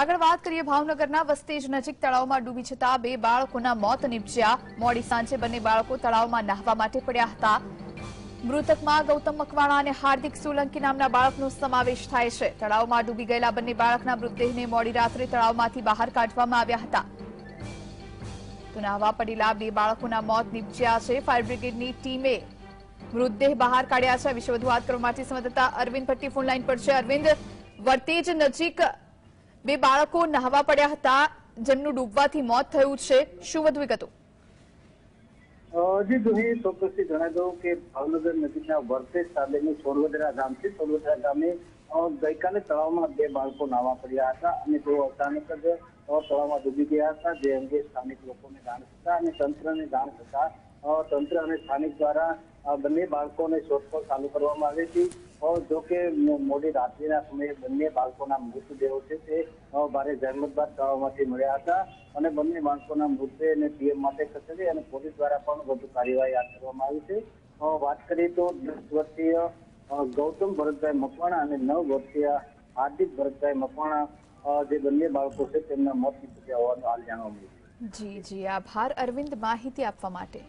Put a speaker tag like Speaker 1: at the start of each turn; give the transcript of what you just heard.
Speaker 1: આગળ વાત કરીએ ભાવનગરના વસ્તેજ નજીક તળાવમાં ડૂબી જતા બે બાળકોના મોત નીપજ્યા. મોડી સાંજે બંને બાળકો તળાવમાં નાહવા માટે પડ્યા હતા. મૃતકમાં ગૌતમ મકવાણા અને હાર્દિક સોલંકી નામના બાળકનો સમાવેશ થાય છે. તળાવમાં ડૂબી ગયેલા બંને બાળકના મૃતદેહને મોડી રાત્રે તળાવમાંથી બહાર કાઢવામાં આવ્યા હતા. તો નાહવા પડેલા બે બાળકોના મોત નીપજ્યા છે ફાયર બ્રિગેડની ટીમે. મૃતદેહ બહાર કાઢ્યા છે. વિશે વધુ વાત કરવા માટે સંવાદદાતા અરવિંદ ભટ્ટી ફોન લાઈન પર છે. અરવિંદ, વર્તેજ નજીક બે બાળકો નહાવા પડ્યા હતા. જેમનું ડૂબવાથી મોત થયું છે. શું વધુ વિગતો
Speaker 2: જી જોઈ ચોક્કસથી જણાવી દઉં કે ભાવનગર નજીકના વર્તેજ તાલુકાનું સોલવદરા ગામ છે સોલવદરા ગામે ગઈકાલે તળાવમાં બે બાળકો નાવા પડ્યા હતા અને તેઓ અચાનક જ તળાવમાં ડૂબી ગયા હતા. જે અંગે સ્થાનિક લોકોને જાણ થતા અને તંત્રને જાણ થતા તંત્ર અને સ્થાનિક દ્વારા બંને બાળકોને શોધખોળ ચાલુ કરવામાં આવી હતી. જો કે મોડી રાત્રિના સમયે બંને બાળકોના મૃતદેહો છે તે ભારે જહેમત બાદ તળાવમાંથી મળ્યા હતા અને બંને બાળકોના મૃતદેહને પીએમ માટે ખસેડી અને પોલીસ દ્વારા પણ વધુ કાર્યવાહી હાથ ધરવામાં આવી છે. વાત કરીએ તો દસ વર્ષીય ગૌતમ ભરતભાઈ મકવાણા અને નવ વર્ષીય હાર્દિક ભરતભાઈ મકવાણા જે બંને બાળકો છે તેમના મોત નીપજ્યા હોવાનું હાલ જાણવા મળ્યું
Speaker 1: જી જી. આભાર. અરવિંદ માહિતી આપવા માટે.